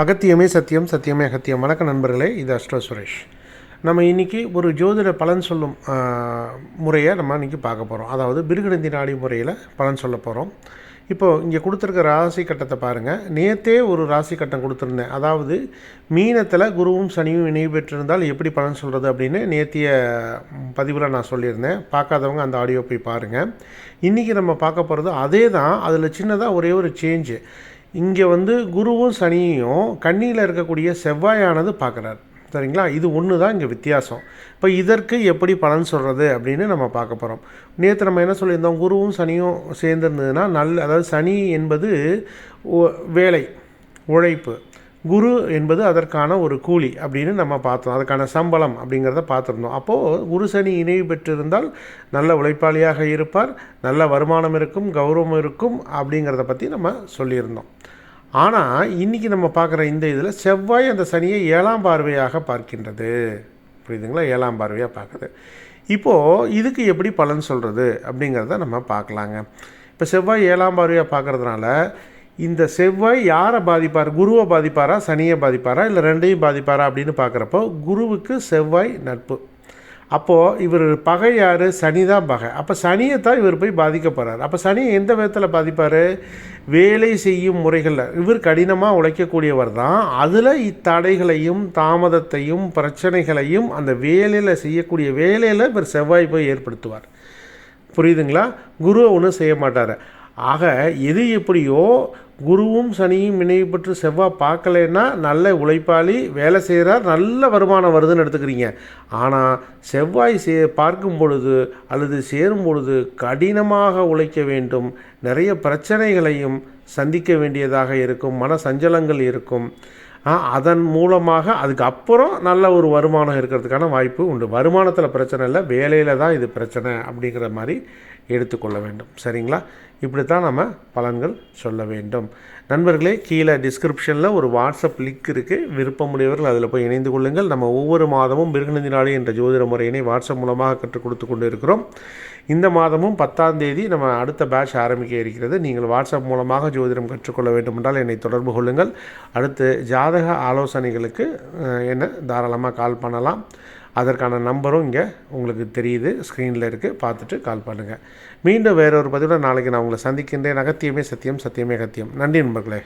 அகத்தியமே சத்தியம் சத்தியமே அகத்தியம். வணக்கம் நண்பர்களே இது அஷ்டோ சுரேஷ். நம்ம இன்றைக்கி ஒரு ஜோதிட பலன் சொல்லும் முறையை நம்ம இன்றைக்கி பார்க்க போகிறோம் அதாவது பிருகநந்தி நாடி முறையில் பலன் சொல்ல போகிறோம் இப்போது இங்கே கொடுத்துருக்க ராசி கட்டத்தை பாருங்கள் நேத்தே ஒரு ராசி கட்டம் கொடுத்துருந்தேன். அதாவது மீனத்தில் குருவும் சனியும் இணைவு பெற்றிருந்தால் எப்படி பலன் சொல்கிறது அப்படின்னு நேத்திய பதிவில் நான் சொல்லியிருந்தேன். பார்க்காதவங்க அந்த ஆடியோ போய் பாருங்கள் இன்றைக்கி நம்ம பார்க்க போகிறது அதே தான் அதில் சின்னதாக ஒரே ஒரு சேஞ்சு இங்கே வந்து குருவும் சனியும் கண்ணியில் இருக்கக்கூடிய செவ்வாயானது பார்க்குறாரு. சரிங்களா? இது ஒன்று தான் இங்கே வித்தியாசம். இப்போ இதற்கு எப்படி பலன் சொல்கிறது அப்படின்னு நம்ம பார்க்க போகிறோம் நேற்று நம்ம என்ன சொல்லியிருந்தோம்? குருவும் சனியும் சேர்ந்துருந்ததுன்னா நல்ல அதாவது சனி என்பது வேலை உழைப்பு. குரு என்பது அதற்கான ஒரு கூலி அப்படின்னு நம்ம பார்த்தோம். அதுக்கான சம்பளம் அப்படிங்கிறத பார்த்துருந்தோம். அப்போது குரு சனி இணைவு பெற்றிருந்தால் நல்ல உழைப்பாளியாக இருப்பார் நல்ல வருமானம் இருக்கும் கௌரவம் இருக்கும் அப்படிங்கிறத பற்றி நம்ம சொல்லியிருந்தோம். ஆனால் இன்றைக்கி நம்ம பார்க்குற இந்த இதில் செவ்வாய் அந்த சனியை ஏழாம் பார்வையாக பார்க்கின்றது. புரியுதுங்களா? ஏழாம் பார்வையாக பார்க்குது. இப்போது இதுக்கு எப்படி பலன் சொல்கிறது அப்படிங்கிறத நம்ம பார்க்கலாங்க. இப்போ செவ்வாய் ஏழாம் பார்வையாக பார்க்குறதுனால இந்த செவ்வாய் யாரை பாதிப்பார்? குருவை பாதிப்பாரா? சனியை பாதிப்பாரா? இல்லை ரெண்டையும் பாதிப்பாரா அப்படின்னு பார்க்குறப்போ குருவுக்கு செவ்வாய் நட்பு. அப்போது இவர் பகை யார்? சனி தான் பகை. அப்போ சனியை தான் இவர் போய் பாதிக்க போகிறார் அப்போ சனியை எந்த விதத்தில் பாதிப்பார்? வேலை செய்யும் முறைகளில். இவர் கடினமாக உழைக்கக்கூடியவர் தான். அதில் இத்தடைகளையும் தாமதத்தையும் பிரச்சனைகளையும் அந்த வேலையில் செய்யக்கூடிய வேலையில் இவர் செவ்வாய் போய் ஏற்படுத்துவார். புரியுதுங்களா? குருவை ஒன்றும் செய்ய மாட்டார். ஆக எது எப்படியோ குருவும் சனியும் இணைவு பெற்று செவ்வாய் பார்க்கலைன்னா நல்ல உழைப்பாளி வேலை செய்கிறார் நல்ல வருமானம் வருதுன்னு எடுத்துக்கிறீங்க. ஆனால் செவ்வாய் சே பார்க்கும் பொழுது அல்லது சேரும் பொழுது கடினமாக உழைக்க வேண்டும். நிறைய பிரச்சனைகளையும் சந்திக்க வேண்டியதாக இருக்கும். மன சஞ்சலங்கள் இருக்கும். அதன் மூலமாக அதுக்கு அப்புறம் நல்ல ஒரு வருமானம் இருக்கிறதுக்கான வாய்ப்பு உண்டு. வருமானத்தில் பிரச்சனை இல்லை. வேலையில் தான் இது பிரச்சனை அப்படிங்கிற மாதிரி எடுத்துக்கொள்ள வேண்டும். சரிங்களா? இப்படி தான் நம்ம பலன்கள் சொல்ல வேண்டும். நண்பர்களே கீழே டிஸ்கிரிப்ஷனில் ஒரு வாட்ஸ்அப் லிங்க் இருக்குது விருப்பமுடையவர்கள் அதில் போய் இணைந்து கொள்ளுங்கள். நம்ம ஒவ்வொரு மாதமும் மிருகநந்தி நாடு என்ற ஜோதிட முறையினை வாட்ஸ்அப் மூலமாக கற்றுக் கொடுத்து கொண்டு இருக்கிறோம் இந்த மாதமும் பத்தாம் தேதி நம்ம அடுத்த பேட்ச் ஆரம்பிக்க இருக்கிறது. நீங்கள் வாட்ஸ்அப் மூலமாக ஜோதிடம் கற்றுக்கொள்ள வேண்டுமென்றால் என்னை தொடர்பு கொள்ளுங்கள். அடுத்து ஜாதக ஆலோசனைகளுக்கு என்ன? தாராளமாக கால் பண்ணலாம். அதற்கான நம்பரும் இங்கே உங்களுக்கு தெரியுது. ஸ்க்ரீனில் இருக்குது பார்த்துட்டு கால் பண்ணுங்கள் மீண்டும் வேறொரு பதிவில் நாளைக்கு நான் உங்களை சந்திக்கின்றேன். அகத்தியமே சத்தியம் சத்தியமே அகத்தியம். நன்றி நண்பர்களே.